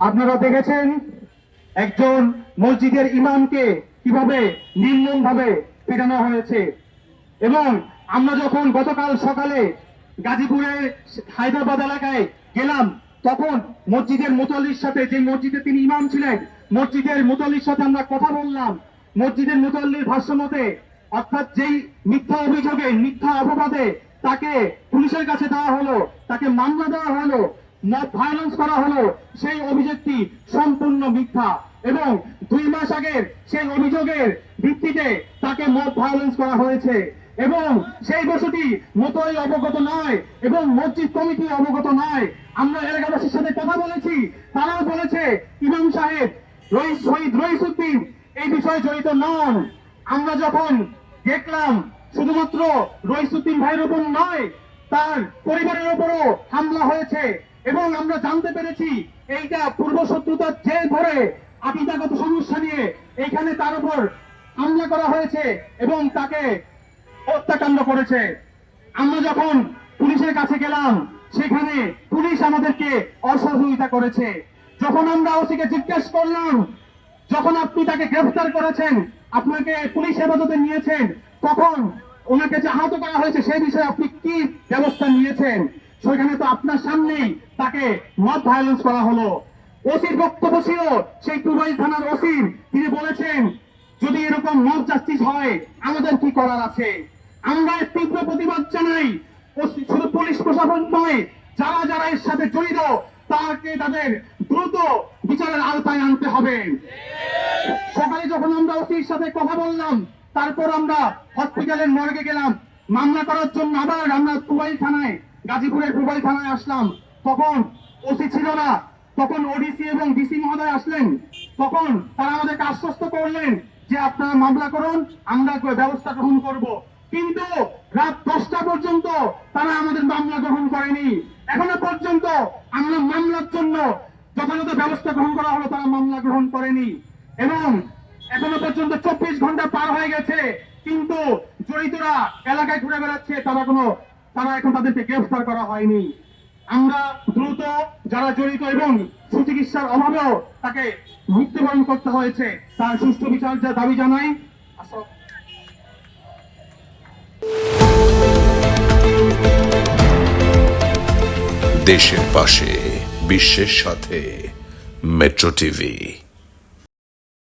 আপনারা দেখেছেন একজন মসজিদের ইমামকে কীভাবে নির্মম ভাবে পেটানো হয়েছে। এবং আমরা যখন গতকাল সকালে গাজীপুরের হায়দ্রাবাদ এলাকায় গেলাম, তখন মসজিদের মুতল্লির সাথে যে মসজিদে তিনি ইমাম ছিলেন, মসজিদের মুতল্লির সাথে আমরা কথা বললাম। মসজিদের মুতল্লির ভাষ্য মতে অর্থাৎ যেই মিথ্যা অভিযোগে, মিথ্যা অপবাদে তাকে পুলিশের কাছে দেওয়া হলো, তাকে মামলা দেওয়া হলো ভায়োলেন্স করা হলো, সেই অভিযোগটি সম্পূর্ণ মিথ্যা। এবং দুই মাস আগের সেই অভিযোগের ভিত্তিতে তাকে মব ভায়োলেন্স করা হয়েছে। এবং সেই বসতি মতোই অবগত নয় এবং মসজিদ কমিটি অবগত নয়। আমরা এলাকাবাসীর সাথে কথা বলেছি, তারাও বলেছে, ইমাম সাহেব রইস শহীদ রইসুদ্দিন, এই বিষয়ে জড়িত নন। আমরা যখন দেখলাম, শুধুমাত্র রইসুদ্দিন ভাইয়ের উপর নয় তার পরিবারের উপরও হামলা হয়েছে। এবং আমরা জানতে পেরেছি, এইটা পূর্ব শত্রুতার জেল ধরে আপিতাগত সমস্যা নিয়ে এইখানে তার উপর হামলা করা হয়েছে এবং তাকে হত্যাকাণ্ড করেছে। আমরা যখন পুলিশের কাছে গেলাম, সেখানে পুলিশ আমাদেরকে অসহযোগিতা করেছে। যখন আমরা ওসিকে জিজ্ঞেস করলাম, যখন আপনি তাকে গ্রেফতার করেছেন, আপনাকে পুলিশ হেফাজতে নিয়েছেন, তখন ওনাকে যে আহত করা হয়েছে, সেই বিষয়ে আপনি কি ব্যবস্থা নিয়েছেন? সেখানে তো আপনার সামনেই তাকে মত ভায়োলেন্স করা হলো। ওসির বক্তব্য ছিল, সেই টুবাইল থানার ওসির, তিনি বলেছেন, যদি এরকম মব জাস্টিস হয়, আমাদের কি করার আছে? আমরা তীব্র প্রতিবাদ জানাই শুধু পুলিশ প্রশাসন নয়, যারা যারা এর সাথে জড়িত, তাকে তাদের দ্রুত বিচারের আওতায় আনতে হবে। সকালে যখন আমরা ওসির সাথে কথা বললাম তারপর আমরা হসপিটালের মর্গে গেলাম। মামলা করার জন্য আবার আমরা পুবাইল থানায়, গাজীপুরের পুবাইল থানায় আসলাম। তখন ওসি ছিল না। তখন ওডিসি এবং ডিসি মহোদয় আসলেন। তখন তারা আমাদেরকে আশ্বস্ত করলেন যে আপনারা মামলা করুন, আমরা ব্যবস্থা গ্রহণ করব। কিন্তু রাত দশটা পর্যন্ত তারা আমাদের মামলা গ্রহণ করেনি। এখনও পর্যন্ত আমরা মামলার জন্য যথাযথ ব্যবস্থা গ্রহণ করা হলো, তারা মামলা গ্রহণ করেনি। এবং এখনও পর্যন্ত চব্বিশ ঘণ্টা পার হয়ে গেছে, কিন্তু জড়িতরা এলাকায় ঘুরে বেড়াচ্ছে, তারা কোনো তারা এখন তাদেরকে গ্রেফতার করা হয়নি। আমরা দ্রুত যারা জড়িত এবং সুচিকিৎসার অভাবেও তাকে মৃত্যুবরণ করতে হয়েছে, তার সুষ্ঠু বিচার যা দাবি জানাই। দেশের পাশে, বিশ্বের সাথে, মেট্রো টিভি।